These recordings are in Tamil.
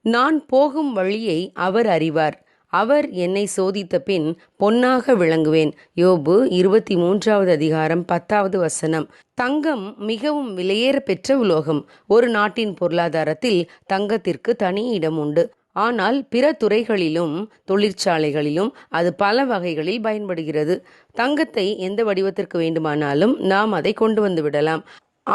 நான் போகும் வழியை அவர் அறிவார். அவர் என்னை சோதித்த பின் பொன்னாக விளங்குவேன். யோபு இருபத்தி மூன்றாவது அதிகாரம் பத்தாவது வசனம். தங்கம் மிகவும் விலையேற பெற்ற உலோகம். ஒரு நாட்டின் பொருளாதாரத்தில் தங்கத்திற்கு தனி இடம் உண்டு. ஆனால் பிற துறைகளிலும் தொழிற்சாலைகளிலும் அது பல வகைகளில் பயன்படுகிறது. தங்கத்தை எந்த வடிவத்திற்கு வேண்டுமானாலும் நாம் அதை கொண்டு வந்து விடலாம்.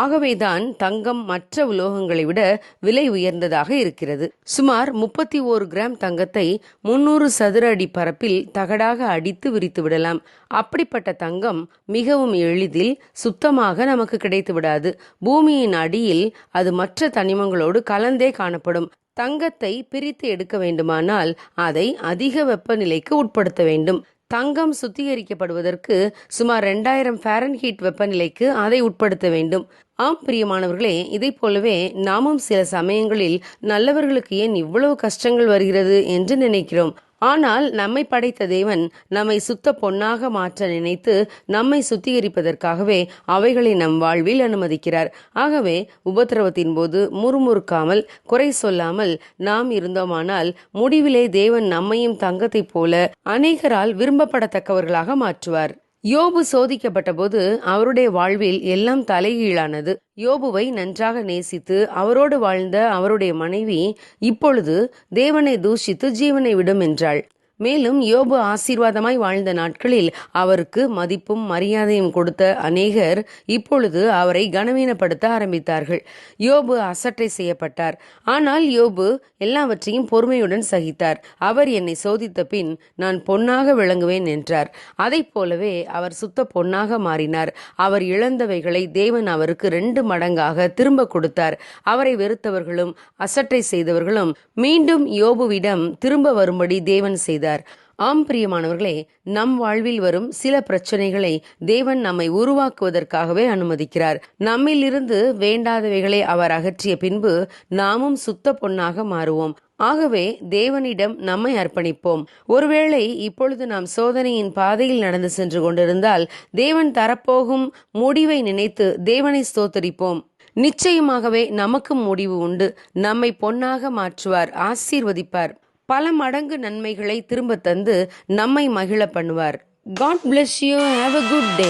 ஆகவேதான் தங்கம் மற்ற உலோகங்களை விட விலை உயர்ந்ததாக இருக்கிறது. சுமார் முப்பத்தி ஓரு கிராம் தங்கத்தை முன்னூறு சதுர அடி பரப்பில் தகடாக அடித்து விரித்து விடலாம். அப்படிப்பட்ட தங்கம் மிகவும் எளிதில் சுத்தமாக நமக்கு கிடைத்து விடாது. பூமியின் அடியில் அது மற்ற தனிமங்களோடு கலந்தே காணப்படும். தங்கத்தை பிரித்து எடுக்க வேண்டுமானால் அதை அதிக வெப்பநிலைக்கு உட்படுத்த வேண்டும். தங்கம் சுத்திகரிக்கப்படுவதற்கு சுமார் ரெண்டாயிரம் ஃபாரன்ஹீட் வெப்பநிலைக்கு அதை உட்படுத்த வேண்டும். ஆம் பிரியமானவர்களே இதை போலவே நாமும் சில சமயங்களில் நல்லவர்களுக்கு ஏன் இவ்வளவு கஷ்டங்கள் வருகிறது என்று நினைக்கிறோம். ஆனால் நம்மை படைத்த தேவன் நம்மை சுத்த பொன்னாக மாற்ற நினைத்து நம்மை சுத்திகரிப்பதற்காகவே அவைகளை நம் வாழ்வில் அனுமதிக்கிறார். ஆகவே உபத்திரவத்தின் போது முறுமுறுக்காமல் குறை சொல்லாமல் நாம் இருந்தோமானால் முடிவிலே தேவன் நம்மையும் தங்கத்தைப் போல அநேகரால் விரும்பப்படத்தக்கவர்களாக மாற்றுவார். யோபு சோதிக்கப்பட்ட போது அவருடைய வாழ்வில் எல்லாம் தலைகீழானது. யோபுவை நன்றாக நேசித்து அவரோடு வாழ்ந்த அவருடைய மனைவி இப்பொழுது தேவனை தூஷித்து ஜீவனை விடும் என்றாள். மேலும் யோபு ஆசீர்வாதமாய் வாழ்ந்த நாட்களில் அவருக்கு மதிப்பும் மரியாதையும் கொடுத்த அநேகர் இப்பொழுது அவரை கனவீனப்படுத்த ஆரம்பித்தார்கள். யோபு அசட்டை செய்யப்பட்டார். ஆனால் யோபு எல்லாவற்றையும் பொறுமையுடன் சகித்தார். அவர் என்னை சோதித்த பின் நான் பொன்னாக விளங்குவேன் என்றார். அதைப் போலவே அவர் சுத்த பொன்னாக மாறினார். அவர் இழந்தவைகளை தேவன் அவருக்கு ரெண்டு மடங்காக திரும்ப கொடுத்தார். அவரை வெறுத்தவர்களும் அசட்டை செய்தவர்களும் மீண்டும் யோபுவிடம் திரும்ப வரும்படி தேவன் செய்தார். செய்தார். ஆம் பிரியமானவர்களே நம் வாழ்வில் வரும் சில பிரச்சனைகளை தேவன் நம்மை உருவாக்குவதற்காகவே அனுமதிக்கிறார். நம்மிலிருந்து வேண்டாதவைகளை அவர் அகற்றிய பின்பு நாமும் சுத்த பொன்னாக மாறுவோம். ஆகவே தேவனிடம் நம்மை அர்ப்பணிப்போம். ஒருவேளை இப்பொழுது நாம் சோதனையின் பாதையில் நடந்து சென்று கொண்டிருந்தால் தேவன் தரப்போகும் முடிவை நினைத்து தேவனை ஸ்தோத்தரிப்போம். நிச்சயமாகவே நமக்கும் முடிவு உண்டு. நம்மை பொன்னாக மாற்றுவார் ஆசீர்வதிப்பார். பல மடங்கு நன்மைகளை திரும்ப தந்து நம்மை மகிழ பண்ணுவார். God bless you have a good day